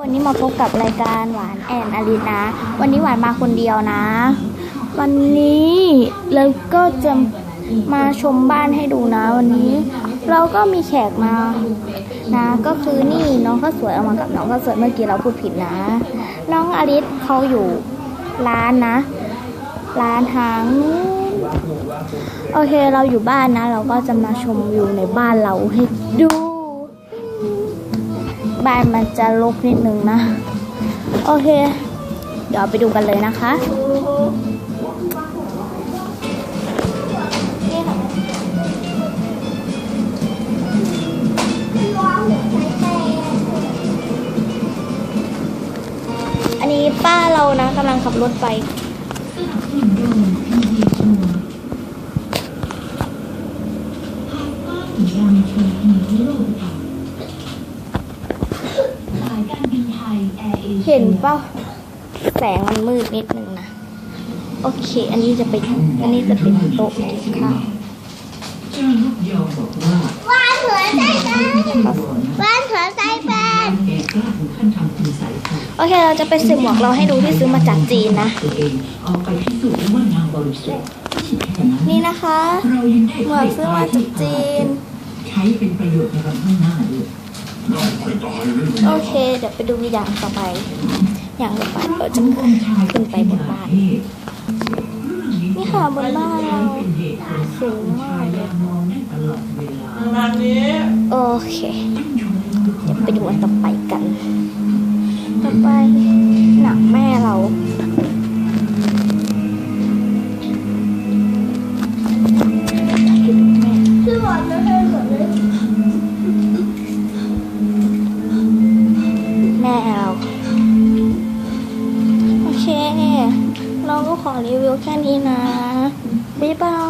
วันนี้มาพบกับรายการหวานแอนอลิสนะ วันนี้หวานมาคนเดียวนะ วันนี้เราก็จะมาชมบ้านให้ดูนะ วันนี้ เราก็มีแขกมานะ ก็คือนี่น้องข้าวสวยเอามากับน้องข้าวสวยเมื่อกี้เราพูดผิดนะ น้องอลิสเขาอยู่ร้านนะ ร้านทางนู้นโอเคเราอยู่บ้านนะ เราก็จะมาชมวิวในบ้านเราให้ดู บ้านมันจะรกนิดนึงนะ โอเค เดี๋ยวไปดูกันเลยนะคะนี่ค่ะอันนี้ป้าเรานะกำลังขับรถไป เห็นเปล่าแสงมันมืดนิดนึงนะ โอเค อันนี้จะเป็นอันนี้จะเป็นโต๊ะกินข้าวเจ้าลูกยอบอกว่าบ้านหัวใจแฟนเจ้าหลวงบ้านหัวใจแฟนแกกล้าถึงขั้นทำคุณใส่ค่ะโอเค เราจะไปซื้อหมวกเราให้ดูที่ซื้อมาจากจีนนะตัวเองเอาไปพิสูจน์ว่านางบริสุทธิ์ไม่ใช่แค่นั้นนี่นะคะเรายังได้หมวกซื้อมาจากจีน ใช้เป็นประโยชน์ในวันข้างหน้าด้วย โอเค เดี๋ยวไปดูอย่างต่อไป อย่างต่อไปเราจะขึ้นไปบนบ้าน นี่ค่ะบนบ้านเราสูงมากเลยโอเค เดี๋ยวไปดูอันต่อไปกัน ต่อไป โอเค เราก็ขอรีวิวแค่นี้นะ บ๊ายบาย